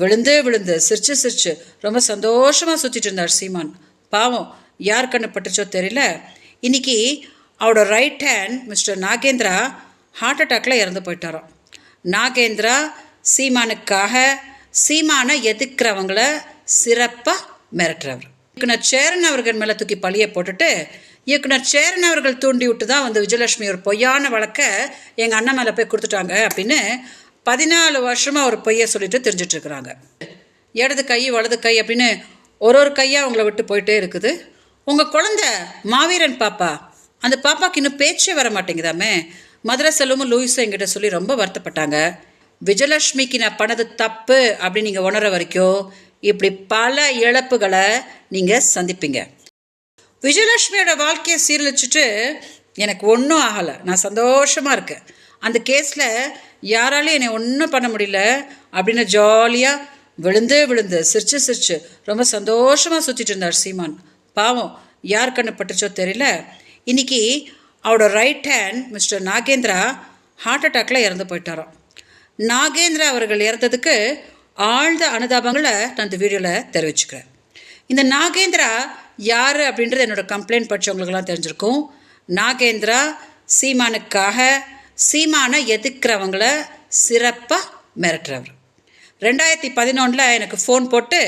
விழுந்து விழுந்து சிரிச்சு சிரிச்சு ரொம்ப சந்தோஷமாக சுற்றிட்டு இருந்தார் சீமான். பாவம் யார் கண்ணு பட்டுச்சோ தெரியல. இன்னைக்கு அவரோட right hand mister Nagendra heart அட்டாக்ல இறந்து போயிட்டாராம். நாகேந்திரா சீமானுக்காக சீமானை எதிர்க்கிறவங்கள சிறப்பாக மிரட்டுறவர். இயக்குனர் சேரன் அவர்கள் மேலே தூக்கி பழியை போட்டுட்டு இயக்குனர் சேரன் அவர்கள் தூண்டி விட்டு தான் வந்து விஜயலட்சுமி ஒரு பொய்யான வழக்கை எங்கள் அண்ணன் மேலே போய் கொடுத்துட்டாங்க அப்படின்னு பதினாலு வருஷமாக ஒரு பொய்யை சொல்லிட்டு தெரிஞ்சிட்ருக்குறாங்க. இடது கை வலது கை அப்படின்னு ஒரு ஒரு கையாக அவங்கள விட்டு போயிட்டே இருக்குது. உங்கள் குழந்த மாவீரன் பாப்பா அந்த பாப்பாவுக்கு இன்னும் பேச்சே வர மாட்டேங்குதாமே? மதுரை செல்வமும் லூயிஸும் என்கிட்ட சொல்லி ரொம்ப வருத்தப்பட்டாங்க. விஜயலட்சுமிக்கு நான் பண்ணது தப்பு அப்படின்னு நீங்கள் உணர வரைக்கும் இப்படி பல இழப்புகளை நீங்கள் சந்திப்பீங்க. விஜயலட்சுமியோட வாழ்க்கையை சீரழிச்சிட்டு எனக்கு ஒன்றும் ஆகலை. நான் சந்தோஷமாக இருக்கேன். அந்த கேஸில் யாராலையும் என்னை ஒன்றும் பண்ண முடியல. அப்படின்னு ஜாலியாக விழுந்து விழுந்து சிரிச்சு சிரிச்சு ரொம்ப சந்தோஷமாக சுற்றிட்டு இருந்தார் சீமான். பாவம் யார் கண்ணு பட்டுச்சோ தெரியல. இன்னைக்கு அவரோட right hand mister Nagendra heart அட்டாக்ல இறந்து போயிட்டாராம். நாகேந்திரா அவர்கள் இறந்ததுக்கு ஆழ்ந்த அனுதாபங்களை நான் இந்த வீடியோவில் தெரிவிச்சுக்கிறேன். இந்த நாகேந்திரா யார் அப்படின்றது என்னோட கம்ப்ளைண்ட் படித்தவங்களுக்கெல்லாம் தெரிஞ்சிருக்கும். நாகேந்திரா சீமானுக்காக சீமானை எதிர்க்கிறவங்கள சிறப்பாக மிரட்டுறவர். ரெண்டாயிரத்தி பதினொன்றில் எனக்கு ஃபோன் போட்டு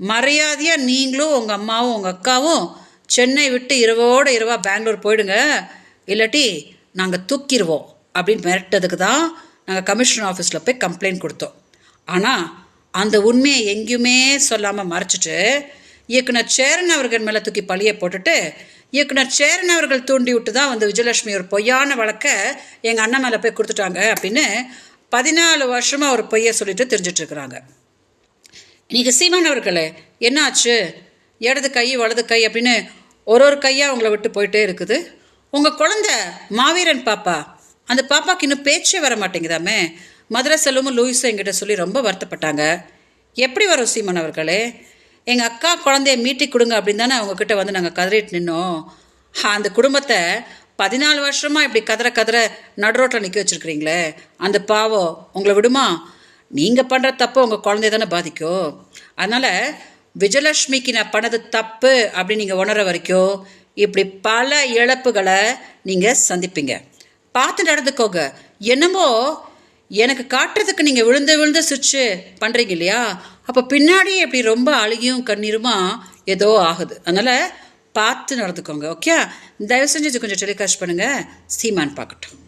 மரியாதையாக நீங்களும் உங்கள் அம்மாவும் உங்கள் அக்காவும் சென்னை விட்டு இரவோடு இரவா பெங்களூர் போயிடுங்க. இல்லாட்டி நாங்கள் தூக்கிடுவோம் அப்படின்னு மிரட்டதுக்கு தான் நாங்கள் கமிஷனர் ஆஃபீஸில் போய் கம்ப்ளைண்ட் கொடுத்தோம். ஆனால் அந்த உண்மையை எங்கேயுமே சொல்லாமல் மறைச்சிட்டு இயக்குனர் சேரன் அவர்கள் மேலே தூக்கி பழியை போட்டுட்டு இயக்குனர் சேரன் அவர்கள் தூண்டி விட்டு தான் வந்து விஜயலட்சுமி ஒரு பொய்யான வழக்கை எங்கள் அண்ணன் மேலே போய் கொடுத்துட்டாங்க அப்படின்னு பதினாலு வருஷமாக ஒரு பொய்யை சொல்லிட்டு தெரிஞ்சிட்டு இருக்கிறாங்க சீமான் அவர்களே என்னாச்சு? இடது கை வலது கை அப்படின்னு ஒரு ஒரு கையாக அவங்கள விட்டு போயிட்டே இருக்குது. உங்கள் குழந்த மாவீரன் பாப்பா அந்த பாப்பாக்கு இன்னும் பேச்சே வர மாட்டேங்குதாமே? மதுரை செல்வமும் லூயிஸும் எங்கிட்ட சொல்லி ரொம்ப வருத்தப்பட்டாங்க. எப்படி வரும் சீமான் அவர்களே? எங்கள் அக்கா குழந்தைய மீட்டி கொடுங்க அப்படின்னு தானே அவங்கக்கிட்ட வந்து நாங்கள் கதறிட்டு நின்னோம். அந்த குடும்பத்தை பதினாலு வருஷமாக இப்படி கதற கதற நடுரோட்டில் நிற்க வச்சுருக்கிறீங்களே அந்த பாவம் உங்களை விடுமா? நீங்கள் பண்ணுற தப்பு உங்கள் குழந்தைய தானே பாதிக்கும் அதனால் விஜயலட்சுமிக்கு நான் பண்ணது தப்பு அப்படின்னு நீங்கள் உணர வரைக்கும் இப்படி பல இழப்புகளை நீங்கள் சந்திப்பீங்க. பார்த்து நடந்துக்கோங்க. என்னமோ எனக்கு காட்டுறதுக்கு நீங்கள் விழுந்து விழுந்து சிரிச்சு பண்ணுறீங்க இல்லையா? அப்போ பின்னாடி இப்படி ரொம்ப அழுகியும் கண்ணீருமா ஏதோ ஆகுது. அதனால் பார்த்து நடந்துக்கோங்க ஓகே? தயவு செஞ்சு இது கொஞ்சம் டெலிகாஸ்ட் பண்ணுங்கள் சீமான் பார்க்கட்டும்.